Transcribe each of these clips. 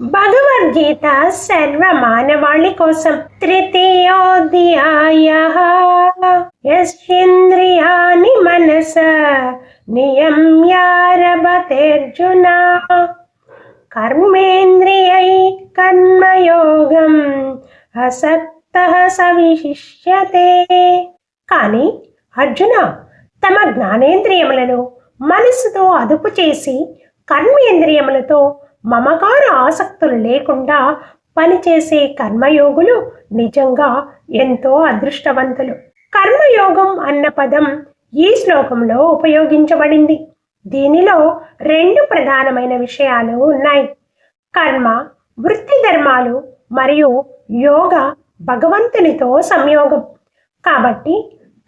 భగవద్గీత సర్వ మానవాళి కోసం తృతీయోధ్యాయ. యస్ంద్రియాని మనస నియమ్యారభతేర్జున. కర్మేంద్రియై కర్మయోగం అసక్త సవిశిష్యతే. కానీ అర్జున తమ జ్ఞానేంద్రియములను మనస్సుతో అదుపు చేసి కర్మేంద్రియములతో మమకార ఆసక్తులు లేకుండా పనిచేసే కర్మయోగులు నిజంగా ఎంతో అదృష్టవంతులు. కర్మయోగం అన్న పదం ఈ శ్లోకంలో ఉపయోగించబడింది. దీనిలో రెండు ప్రధానమైన విషయాలు ఉన్నాయి. కర్మ వృత్తి ధర్మాలు మరియు యోగ భగవంతునితో సంయోగం. కాబట్టి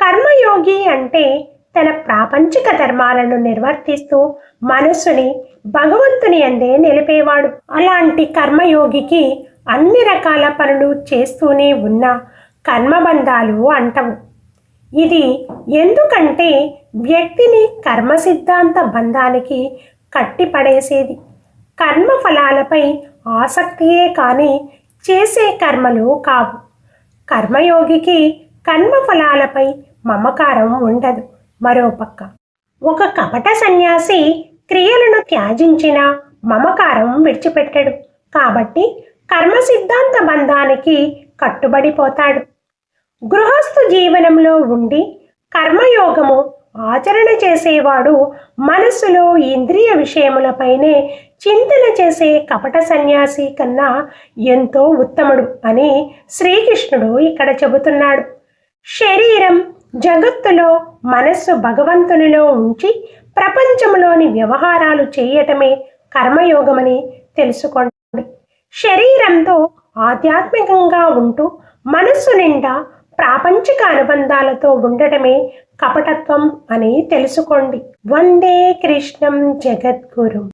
కర్మయోగి అంటే తన ప్రాపంచిక ధర్మాలను నిర్వర్తిస్తూ మనస్సుని భగవంతుని అందే నిలిపేవాడు. అలాంటి కర్మయోగికి అన్ని రకాల పనులు చేస్తూనే ఉన్న కర్మబంధాలు అంటవు. ఇది ఎందుకంటే వ్యక్తిని కర్మ సిద్ధాంత బంధానికి కట్టిపడేసేది. కర్మ ఫలాలపై ఆసక్తియే కానీ చేసే కర్మలు కావు. కర్మయోగికి కర్మ ఫలాలపై మమకారం ఉండదు. మరోపక్క ఒక కపట సన్యాసి క్రియలను త్యాజించిన మమకారం విడిచిపెట్టడు. కాబట్టి కర్మ సిద్ధాంత బంధానికి కట్టుబడిపోతాడు. గృహస్థు జీవనంలో ఉండి కర్మయోగము ఆచరణ చేసేవాడు మనస్సులో ఇంద్రియ విషయములపైనే చింతన చేసే కపట సన్యాసి కన్నా ఎంతో ఉత్తముడు అని శ్రీకృష్ణుడు ఇక్కడ చెబుతున్నాడు. శరీరం జగత్తులో మనస్సు భగవంతునిలో ఉంచి ప్రపంచంలోని వ్యవహారాలు చేయటమే కర్మయోగమని తెలుసుకోండి. శరీరంతో ఆధ్యాత్మికంగా ఉంటూ మనస్సు నిండా ప్రాపంచిక అనుబంధాలతో ఉండటమే కపటత్వం అని తెలుసుకోండి. వందే కృష్ణం జగద్గురు.